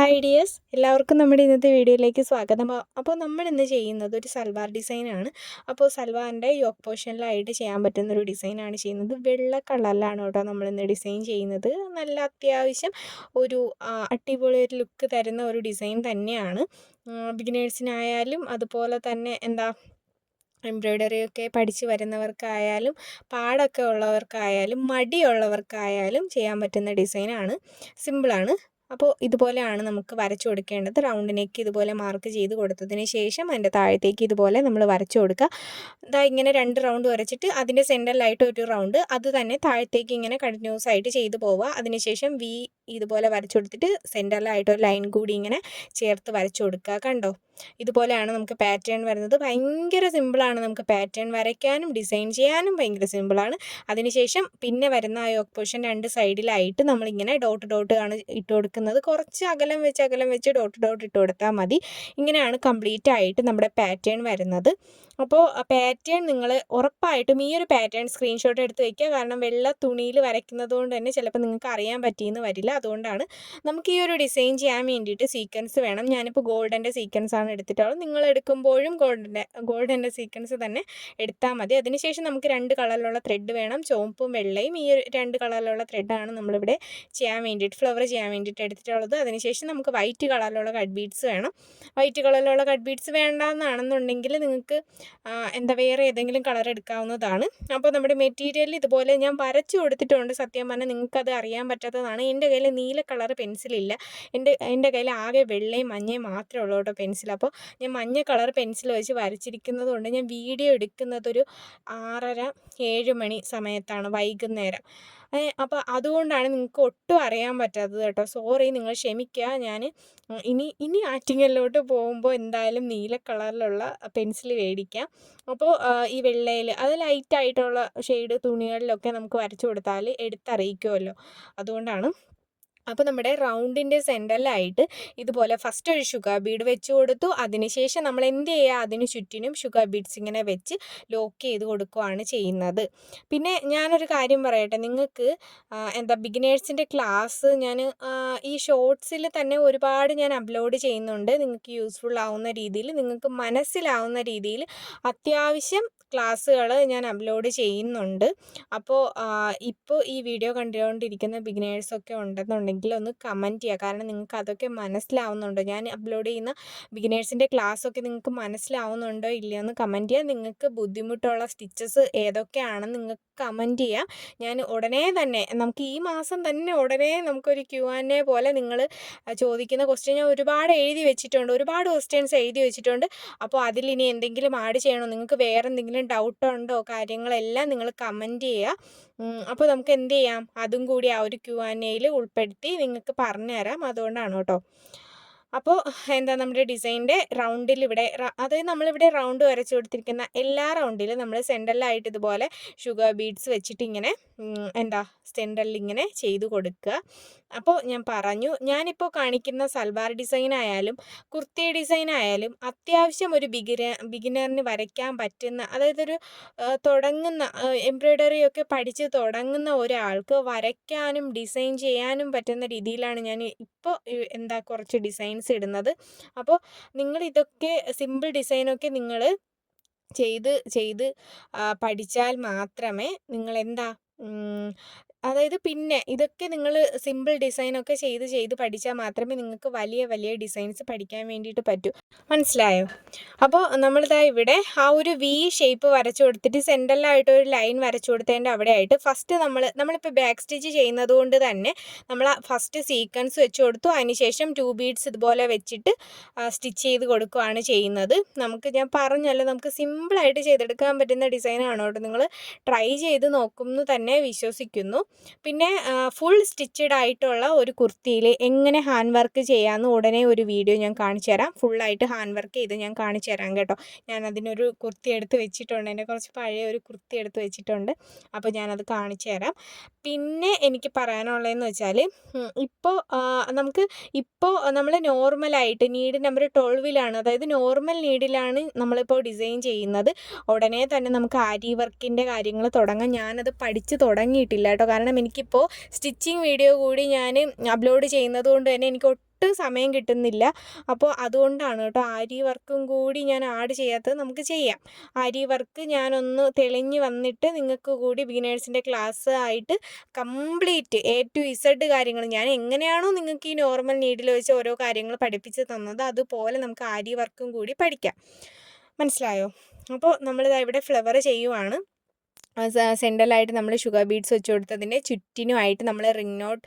Hi dears എല്ലാവർക്കും നമ്മുടെ ഇന്നത്തെ വീഡിയോയിലേക്ക് സ്വാഗതം. അപ്പോൾ നമ്മൾ ഇന്ന് ചെയ്യുന്നത് ഒരു സൽവാർ ഡിസൈനാണ് അപ്പോൾ സൽവാറിന്റെ യോക്ക് പോർഷനിലായിട്ട് ചെയ്യാൻ പറ്റുന്ന ഒരു ഡിസൈനാണ് ചെയ്യുന്നത്. വെള്ള കളറിലാണ് കേട്ടോ നമ്മൾ ഇന്ന് ഡിസൈൻ ചെയ്യുന്നത്. നല്ല അത്യാവശ്യം ഒരു അടിപൊളി ഒരു ലുക്ക് തരുന്ന ഒരു ഡിസൈൻ തന്നെയാണ്. ബിഗിനേഴ്സിനായാലും അതുപോലെ തന്നെ എന്താ എംബ്രോയ്ഡറി ഒക്കെ പഠിച്ച് വരുന്നവർക്കായാലും പാടൊക്കെ ഉള്ളവർക്കായാലും മടിയുള്ളവർക്കായാലും ചെയ്യാൻ പറ്റുന്ന ഡിസൈനാണ് സിമ്പിളാണ് അപ്പോൾ ഇതുപോലെയാണ് നമുക്ക് വരച്ചു കൊടുക്കേണ്ടത്. റൗണ്ട് നെക്ക് ഇതുപോലെ മാർക്ക് ചെയ്ത് കൊടുത്തതിന് ശേഷം അതിന്റെ താഴത്തേക്ക് ഇതുപോലെ നമ്മൾ വരച്ചു കൊടുക്കുക. ഇതാ ഇങ്ങനെ രണ്ട് റൗണ്ട് വരച്ചിട്ട് അതിന്റെ സെന്ററിലായിട്ട് ഒരു റൗണ്ട്. അത് തന്നെ താഴത്തേക്ക് ഇങ്ങനെ കണ്ടിന്യൂസ് ആയിട്ട് ചെയ്തു പോവുക. അതിനുശേഷം വി ഇതുപോലെ വരച്ചു കൊടുത്തിട്ട് സെന്ററിലായിട്ട് ഒരു ലൈൻ കൂടി ഇങ്ങനെ ചേർത്ത് വരച്ചു കൊടുക്കുക കണ്ടോ? ഇതുപോലെയാണ് നമുക്ക് പാറ്റേൺ വരുന്നത്. ഭയങ്കര സിമ്പിളാണ് നമുക്ക് പാറ്റേൺ വരയ്ക്കാനും ഡിസൈൻ ചെയ്യാനും ഭയങ്കര സിമ്പിളാണ് അതിനുശേഷം പിന്നെ വരുന്ന ആ യോക്ക് പൊസിഷൻ രണ്ട് സൈഡിലായിട്ട് നമ്മളിങ്ങനെ ഡോട്ട് ഡോട്ട് ആണ് ഇട്ട് കൊടുക്കുന്നത്. കുറച്ച് അകലം വെച്ച് അകലം വെച്ച് ഡോട്ട് ഡോട്ട് ഇട്ട് കൊടുത്താൽ മതി. ഇങ്ങനെയാണ് കംപ്ലീറ്റ് ആയിട്ട് നമ്മുടെ പാറ്റേൺ വരുന്നത്. അപ്പോൾ പാറ്റേൺ നിങ്ങൾ ഉറപ്പായിട്ടും ഈ ഒരു പാറ്റേൺ സ്ക്രീൻഷോട്ട് എടുത്ത് വയ്ക്കുക കാരണം വെള്ള തുണിയിൽ വരയ്ക്കുന്നത് കൊണ്ട് തന്നെ ചിലപ്പോൾ നിങ്ങൾക്ക് അറിയാൻ പറ്റിയെന്ന് വരില്ല. അതുകൊണ്ടാണ് നമുക്ക് ഈ ഒരു ഡിസൈൻ ചെയ്യാൻ വേണ്ടിയിട്ട് സീക്വൻസ് വേണം. ഞാനിപ്പോൾ ഗോൾഡന്റെ സീക്വൻസ് ആണ് എടുത്തിട്ടുള്ളത്. നിങ്ങൾ എടുക്കുമ്പോഴും ഗോൾഡന്റെ ഗോൾഡന്റെ സീക്വൻസ് തന്നെ എടുത്താൽ മതി. അതിനുശേഷം നമുക്ക് രണ്ട് കളറിലുള്ള ത്രെഡ് വേണം. ചുവപ്പും വെള്ളയും ഈ ഒരു രണ്ട് കളറിലുള്ള ത്രെഡാണ് നമ്മളിവിടെ ചെയ്യാൻ വേണ്ടിയിട്ട് ഫ്ലവർ ചെയ്യാൻ വേണ്ടിയിട്ട് എടുത്തിട്ടുള്ളത്. അതിനുശേഷം നമുക്ക് വൈറ്റ് കളറിലുള്ള കഡ് ബീഡ്സ് വേണം. വൈറ്റ് കളറിലുള്ള കഡ് ബീഡ്സ് വേണ്ടാന്നാണെന്നുണ്ടെങ്കിൽ നിങ്ങൾക്ക് എന്താ വേറെ ഏതെങ്കിലും കളർ എടുക്കാവുന്നതാണ്. അപ്പോൾ നമ്മുടെ മെറ്റീരിയൽ ഇതുപോലെ ഞാൻ വരച്ചു കൊടുത്തിട്ടുണ്ട് സത്യം പറഞ്ഞാൽ നിങ്ങൾക്കത് അറിയാൻ പറ്റാത്തതാണ്. എന്റെ കയ്യിൽ നീല കളർ പെൻസിലില്ല. എന്റെ എന്റെ കയ്യിൽ ആകെ വെള്ളയും മഞ്ഞയും മാത്രമേ ഉള്ളൂ കേട്ടോ പെൻസിൽ. അപ്പോൾ ഞാൻ മഞ്ഞ കളർ പെൻസിൽ വെച്ച് വരച്ചിരിക്കുന്നത് കൊണ്ട് ഞാൻ വീഡിയോ എടുക്കുന്നതൊരു ആറര ഏഴ് മണി സമയത്താണ് വൈകുന്നേരം. അപ്പോൾ അതുകൊണ്ടാണ് നിങ്ങൾക്ക് ഒട്ടും അറിയാൻ പറ്റാത്തത് കേട്ടോ. സോറി നിങ്ങൾ ക്ഷമിക്കുക ഞാൻ ഇനി ഇനി ആറ്റിങ്ങലിലോട്ട് പോകുമ്പോൾ എന്തായാലും നീല കളറിലുള്ള പെൻസിൽ മേടിക്കാം. അപ്പോൾ ഈ വെള്ളയിൽ അത് ലൈറ്റായിട്ടുള്ള ഷെയ്ഡ് തുണികളിലൊക്കെ നമുക്ക് വരച്ചു കൊടുത്താൽ എടുത്തറിയിക്കുമല്ലോ അതുകൊണ്ടാണ് അപ്പോൾ നമ്മുടെ റൗണ്ടിന്റെ സെന്ററിലായിട്ട് ഇതുപോലെ ഫസ്റ്റ് ഒരു ഷുഗർ ബീഡ് വെച്ച് കൊടുത്തു. അതിനുശേഷം നമ്മൾ എന്ത് ചെയ്യുക അതിന് ചുറ്റിനും ഷുഗർ ബീഡ്സ് ഇങ്ങനെ വെച്ച് ലോക്ക് ചെയ്ത് കൊടുക്കുകയാണ് ചെയ്യുന്നത്. പിന്നെ ഞാനൊരു കാര്യം പറയട്ടെ. നിങ്ങൾക്ക് എന്താ ബിഗിനേഴ്സിന്റെ ക്ലാസ് ഞാൻ ഈ ഷോർട്സിൽ തന്നെ ഒരുപാട് ഞാൻ അപ്ലോഡ് ചെയ്യുന്നുണ്ട്. നിങ്ങൾക്ക് യൂസ്ഫുൾ ആവുന്ന രീതിയിൽ നിങ്ങൾക്ക് മനസ്സിലാവുന്ന രീതിയിൽ അത്യാവശ്യം ക്ലാസ്സുകൾ ഞാൻ അപ്ലോഡ് ചെയ്യുന്നുണ്ട്. അപ്പോൾ ഇപ്പോൾ ഈ വീഡിയോ കണ്ടുകൊണ്ടിരിക്കുന്ന ബിഗിനേഴ്സൊക്കെ ഉണ്ടെന്നുണ്ടെങ്കിൽ ഒന്ന് കമന്റ് ചെയ്യുക. കാരണം നിങ്ങൾക്ക് അതൊക്കെ മനസ്സിലാവുന്നുണ്ടോ? ഞാൻ അപ്ലോഡ് ചെയ്യുന്ന ബിഗിനേഴ്സിന്റെ ക്ലാസ്സൊക്കെ നിങ്ങൾക്ക് മനസ്സിലാവുന്നുണ്ടോ? ഇല്ലയോ എന്ന് കമന്റ് ചെയ്യുക. നിങ്ങൾക്ക് ബുദ്ധിമുട്ടുള്ള സ്റ്റിച്ചസ് ഏതൊക്കെയാണെന്ന് നിങ്ങൾക്ക് കമന്റ് ചെയ്യാം. ഞാൻ ഉടനെ തന്നെ നമുക്ക് ഈ മാസം തന്നെ ഉടനെ നമുക്കൊരു ക്യു ആൻ എ പോലെ നിങ്ങൾ ചോദിക്കുന്ന ക്വസ്റ്റ്യൻ ഞാൻ ഒരുപാട് എഴുതി വെച്ചിട്ടുണ്ട്. ഒരുപാട് ക്വസ്റ്റ്യൻസ് എഴുതി വെച്ചിട്ടുണ്ട്. അപ്പോൾ ഇനി എന്തെങ്കിലും ആഡ് ചെയ്യണോ? നിങ്ങൾക്ക് വേറെ എന്തെങ്കിലും ഡൗട്ട് ഉണ്ടോ കാര്യങ്ങളെല്ലാം നിങ്ങൾ കമന്റ് ചെയ്യുക. അപ്പോൾ നമുക്ക് എന്ത് ചെയ്യാം? അതും കൂടി ആ ഒരു ക്യു ആൻ എയിൽ ഉൾപ്പെടുത്തി നിങ്ങൾക്ക് പറഞ്ഞു തരാം. അതുകൊണ്ടാണ് കേട്ടോ. അപ്പോൾ എന്താ നമ്മുടെ ഡിസൈനിന്റെ റൗണ്ടിൽ ഇവിടെ അതായത് നമ്മളിവിടെ റൗണ്ട് വരച്ചു കൊടുത്തിരിക്കുന്ന എല്ലാ റൗണ്ടിലും നമ്മൾ സെന്ററിലായിട്ട് ഇതുപോലെ ഷുഗർ ബീഡ്സ് വെച്ചിട്ട് ഇങ്ങനെ എന്താ സ്റ്റെൻഡറിൽ ഇങ്ങനെ ചെയ്തു കൊടുക്കുക. അപ്പോൾ ഞാൻ പറഞ്ഞു ഞാനിപ്പോൾ കാണിക്കുന്ന സൽവാർ ഡിസൈൻ ആയാലും കുർത്തി ഡിസൈൻ ആയാലും അത്യാവശ്യം ഒരു ബിഗിന ബിഗിനറിന് വരയ്ക്കാൻ പറ്റുന്ന അതായത് ഒരു തുടങ്ങുന്ന എംബ്രോയ്ഡറി ഒക്കെ പഠിച്ച് തുടങ്ങുന്ന ഒരാൾക്ക് വരയ്ക്കാനും ഡിസൈൻ ചെയ്യാനും പറ്റുന്ന രീതിയിലാണ് ഞാൻ ഇപ്പോൾ എന്താ കുറച്ച് ഡിസൈൻസ് ഇടുന്നത്. അപ്പോൾ നിങ്ങൾ ഇതൊക്കെ സിമ്പിൾ ഡിസൈനൊക്കെ നിങ്ങൾ ചെയ്ത് ചെയ്ത് പഠിച്ചാൽ മാത്രമേ നിങ്ങൾ എന്താ 嗯 അതായത് പിന്നെ ഇതൊക്കെ നിങ്ങൾ സിമ്പിൾ ഡിസൈനൊക്കെ ചെയ്ത് ചെയ്ത് പഠിച്ചാൽ മാത്രമേ നിങ്ങൾക്ക് വലിയ വലിയ ഡിസൈൻസ് പഠിക്കാൻ വേണ്ടിയിട്ട് പറ്റൂ. മനസ്സിലായോ? അപ്പോൾ നമ്മളിതാ ഇവിടെ ആ ഒരു വി ഷേപ്പ് വരച്ചു കൊടുത്തിട്ട് സെന്ററിലായിട്ട് ഒരു ലൈൻ വരച്ചു കൊടുത്തതിന്റെ അവിടെ ആയിട്ട് ഫസ്റ്റ് നമ്മൾ നമ്മളിപ്പോൾ ബാക്ക് സ്റ്റിച്ച് ചെയ്യുന്നത് കൊണ്ട് തന്നെ നമ്മൾ ഫസ്റ്റ് സീക്വൻസ് വെച്ച് കൊടുത്തു. അതിനുശേഷം ടു ബീഡ്സ് ഇതുപോലെ വെച്ചിട്ട് സ്റ്റിച്ച് ചെയ്ത് കൊടുക്കുകയാണ് ചെയ്യുന്നത്. നമുക്ക് ഞാൻ പറഞ്ഞല്ലോ നമുക്ക് സിമ്പിളായിട്ട് ചെയ്തെടുക്കാൻ പറ്റുന്ന ഡിസൈനാണോ നിങ്ങൾ ട്രൈ ചെയ്ത് നോക്കും തന്നെ വിശ്വസിക്കുന്നു. പിന്നെ ഫുൾ സ്റ്റിച്ചഡ് ആയിട്ടുള്ള ഒരു കുർത്തിയിൽ എങ്ങനെ ഹാൻഡ് വർക്ക് ചെയ്യാമെന്ന് ഉടനെ ഒരു വീഡിയോ ഞാൻ കാണിച്ചു തരാം. ഫുള്ളായിട്ട് ഹാൻഡ് വർക്ക് ചെയ്ത് ഞാൻ കാണിച്ചു തരാം കേട്ടോ. ഞാൻ അതിനൊരു കുർത്തി എടുത്ത് വെച്ചിട്ടുണ്ട്. എന്റെ കുറച്ച് പഴയ ഒരു കുർത്തി എടുത്ത് വെച്ചിട്ടുണ്ട്. അപ്പോൾ ഞാനത് കാണിച്ചു തരാം. പിന്നെ എനിക്ക് പറയാനുള്ളതെന്ന് വെച്ചാൽ ഇപ്പോൾ നമുക്ക് ഇപ്പോൾ നമ്മൾ നോർമലായിട്ട് നീഡ് നമ്പർ ട്വൽവിലാണ് അതായത് നോർമൽ നീഡിലാണ് നമ്മളിപ്പോൾ ഡിസൈൻ ചെയ്യുന്നത്. ഉടനെ തന്നെ നമുക്ക് ആരി വർക്കിന്റെ കാര്യങ്ങൾ തുടങ്ങാം. ഞാനത് പഠിച്ച് തുടങ്ങിയിട്ടില്ല കേട്ടോ. എനിക്കിപ്പോൾ സ്റ്റിച്ചിങ് വീഡിയോ കൂടി ഞാൻ അപ്ലോഡ് ചെയ്യുന്നത് കൊണ്ട് തന്നെ എനിക്ക് ഒട്ടും സമയം കിട്ടുന്നില്ല. അപ്പോൾ അതുകൊണ്ടാണ് കേട്ടോ ആരി വർക്കും കൂടി ഞാൻ ആഡ് ചെയ്യാത്തത് നമുക്ക് ചെയ്യാം. ആരി വർക്ക് ഞാനൊന്ന് തെളിഞ്ഞ് വന്നിട്ട് നിങ്ങൾക്ക് കൂടി ബിഗിനേഴ്സിന്റെ ക്ലാസ് ആയിട്ട് കംപ്ലീറ്റ് എ ടു ഇസഡ് കാര്യങ്ങൾ ഞാൻ എങ്ങനെയാണോ നിങ്ങൾക്ക് ഈ നോർമൽ നീഡിൽ വെച്ച് ഓരോ കാര്യങ്ങൾ പഠിപ്പിച്ച് തന്നത് അതുപോലെ നമുക്ക് ആരി വർക്കും കൂടി പഠിക്കാം. മനസ്സിലായോ? അപ്പോൾ നമ്മളിതാ ഇവിടെ ഫ്ലവർ ചെയ്യുവാണ്. സെന്ററിലായിട്ട് നമ്മൾ ഷുഗർ ബീഡ്സ് വെച്ച് കൊടുത്തതിന്റെ ചുറ്റിനുമായിട്ട് നമ്മൾ റിംഗ് നോട്ട്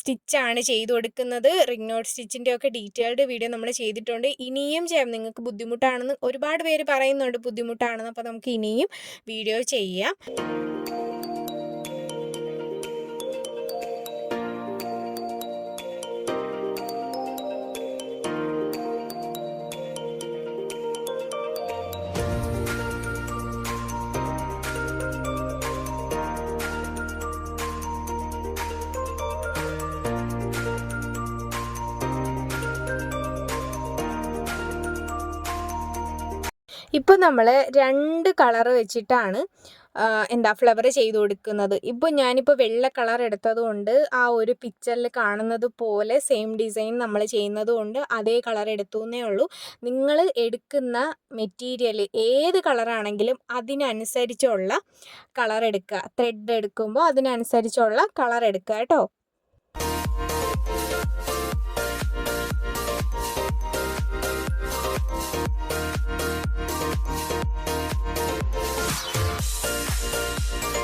സ്റ്റിച്ചാണ് ചെയ്ത് കൊടുക്കുന്നത്. റിംഗ് നോട്ട് സ്റ്റിച്ചിന്റെ ഒക്കെ ഡീറ്റെയിൽഡ് വീഡിയോ നമ്മൾ ചെയ്തിട്ടുണ്ട്. ഇനിയും ചെയ്യാം. നിങ്ങൾക്ക് ബുദ്ധിമുട്ടാണെന്ന് ഒരുപാട് പേര് പറയുന്നുണ്ട് ബുദ്ധിമുട്ടാണെന്ന്. അപ്പോൾ നമുക്ക് ഇനിയും വീഡിയോ ചെയ്യാം. ഇപ്പോൾ നമ്മൾ രണ്ട് കളർ വെച്ചിട്ടാണ് എന്താ ഫ്ലവർ ചെയ്ത് കൊടുക്കുന്നത്. ഇപ്പോൾ ഞാനിപ്പോൾ വെള്ള കളർ എടുത്തത് കൊണ്ട് ആ ഒരു പിക്ചറിൽ കാണുന്നത് പോലെ സെയിം ഡിസൈൻ നമ്മൾ ചെയ്യുന്നത് കൊണ്ട് അതേ കളർ എടുത്തു എന്നേ ഉള്ളൂ. നിങ്ങൾ എടുക്കുന്ന മെറ്റീരിയൽ ഏത് കളറാണെങ്കിലും അതിനനുസരിച്ചുള്ള കളർ എടുക്കുക. ത്രെഡ് എടുക്കുമ്പോൾ അതിനനുസരിച്ചുള്ള കളർ എടുക്കുക കേട്ടോ.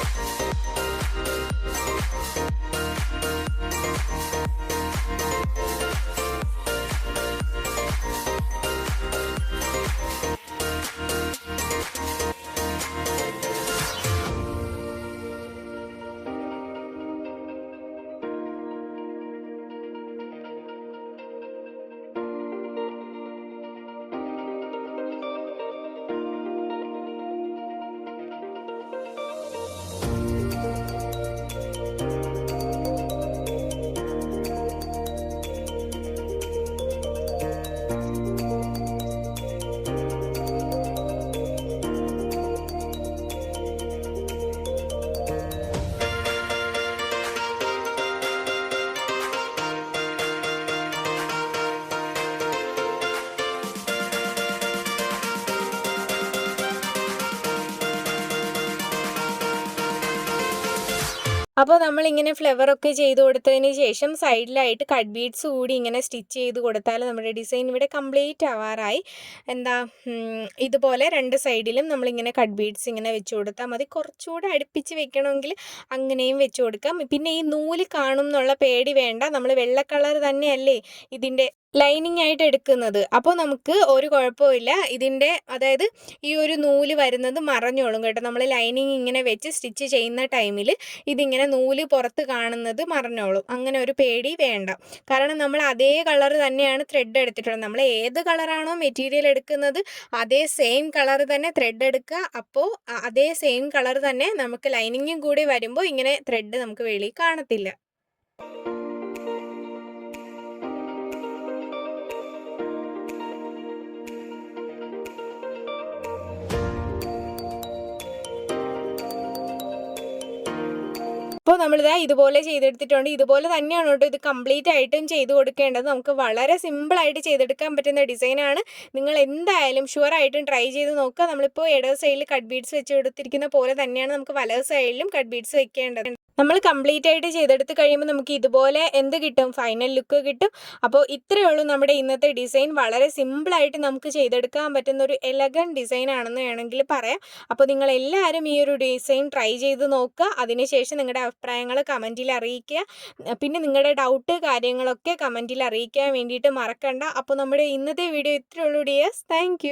Thank you. അപ്പോൾ നമ്മളിങ്ങനെ ഫ്ലവറൊക്കെ ചെയ്ത് കൊടുത്തതിന് ശേഷം സൈഡിലായിട്ട് കട്ട് ബീഡ്സ് കൂടി ഇങ്ങനെ സ്റ്റിച്ച് ചെയ്ത് കൊടുത്താൽ നമ്മുടെ ഡിസൈൻ ഇവിടെ കംപ്ലീറ്റ് ആവാറായി. എന്താ ഇതുപോലെ രണ്ട് സൈഡിലും നമ്മളിങ്ങനെ കട്ട് ബീഡ്സ് ഇങ്ങനെ വെച്ച് കൊടുത്താൽ മതി. കുറച്ചുകൂടെ അടുപ്പിച്ച് വെക്കണമെങ്കിൽ അങ്ങനെയും വെച്ച് കൊടുക്കാം. പിന്നെ ഈ നൂൽ കാണും എന്നുള്ള പേടി വേണ്ട. നമ്മൾ വെള്ള കളർ തന്നെയല്ലേ ഇതിന്റെ ലൈനിങ് ആയിട്ട് എടുക്കുന്നത്. അപ്പോൾ നമുക്ക് ഒരു കുഴപ്പമില്ല ഇതിന്റെ അതായത് ഈ ഒരു നൂൽ വരുന്നത് മറഞ്ഞോളും കേട്ടോ. നമ്മൾ ലൈനിങ് ഇങ്ങനെ വെച്ച് സ്റ്റിച്ച് ചെയ്യുന്ന ടൈമിൽ ഇതിങ്ങനെ നൂൽ പുറത്ത് കാണുന്നത് മറഞ്ഞോളും. അങ്ങനെ ഒരു പേടി വേണ്ട. കാരണം നമ്മൾ അതേ കളർ തന്നെയാണ് ത്രെഡ് എടുത്തിട്ടുള്ളത്. നമ്മൾ ഏത് കളറാണോ മെറ്റീരിയൽ എടുക്കുന്നത് അതേ സെയിം കളർ തന്നെ ത്രെഡ് എടുക്കുക. അപ്പോൾ അതേ സെയിം കളർ തന്നെ നമുക്ക് ലൈനിങ്ങും കൂടി വരുമ്പോൾ ഇങ്ങനെ ത്രെഡ് നമുക്ക് വെളിയിൽ കാണത്തില്ല. അപ്പോൾ നമ്മളിതാ ഇതുപോലെ ചെയ്തെടുത്തിട്ടുണ്ട്. ഇതുപോലെ തന്നെയാണ് കേട്ടോ ഇത് കംപ്ലീറ്റ് ആയിട്ടും ചെയ്ത് കൊടുക്കേണ്ടത്. നമുക്ക് വളരെ സിമ്പിളായിട്ട് ചെയ്തെടുക്കാൻ പറ്റുന്ന ഡിസൈനാണ് നിങ്ങൾ എന്തായാലും ഷുവറായിട്ടും ട്രൈ ചെയ്ത് നോക്കുക. നമ്മളിപ്പോൾ ഇടത് സൈഡിൽ കട്ട് ബീഡ്സ് വെച്ച് കൊടുത്തിരിക്കുന്ന പോലെ തന്നെയാണ് നമുക്ക് വലത് സൈഡിലും കട്ട് ബീഡ്സ് വെക്കേണ്ടത്. നമ്മൾ കംപ്ലീറ്റ് ആയിട്ട് ചെയ്തെടുത്ത് കഴിയുമ്പോൾ നമുക്ക് ഇതുപോലെ എന്ത് കിട്ടും? ഫൈനൽ ലുക്ക് കിട്ടും. അപ്പോൾ ഇത്രയേ ഉള്ളൂ നമ്മുടെ ഇന്നത്തെ ഡിസൈൻ വളരെ സിമ്പിളായിട്ട് നമുക്ക് ചെയ്തെടുക്കാൻ പറ്റുന്ന ഒരു എലഗൻ ഡിസൈൻ ആണെന്ന് വേണമെങ്കിൽ പറയാം. അപ്പോൾ നിങ്ങൾ എല്ലാവരും ഈ ഒരു ഡിസൈൻ ട്രൈ ചെയ്ത് നോക്കുക. അതിനുശേഷം നിങ്ങളുടെ അഭിപ്രായങ്ങൾ കമന്റിൽ അറിയിക്കുക പിന്നെ നിങ്ങളുടെ ഡൗട്ട് കാര്യങ്ങളൊക്കെ കമന്റിൽ അറിയിക്കാൻ വേണ്ടിയിട്ട് മറക്കണ്ട. അപ്പോൾ നമ്മുടെ ഇന്നത്തെ വീഡിയോ ഇത്രയുള്ളൂ ഡിയേഴ്സ്. താങ്ക്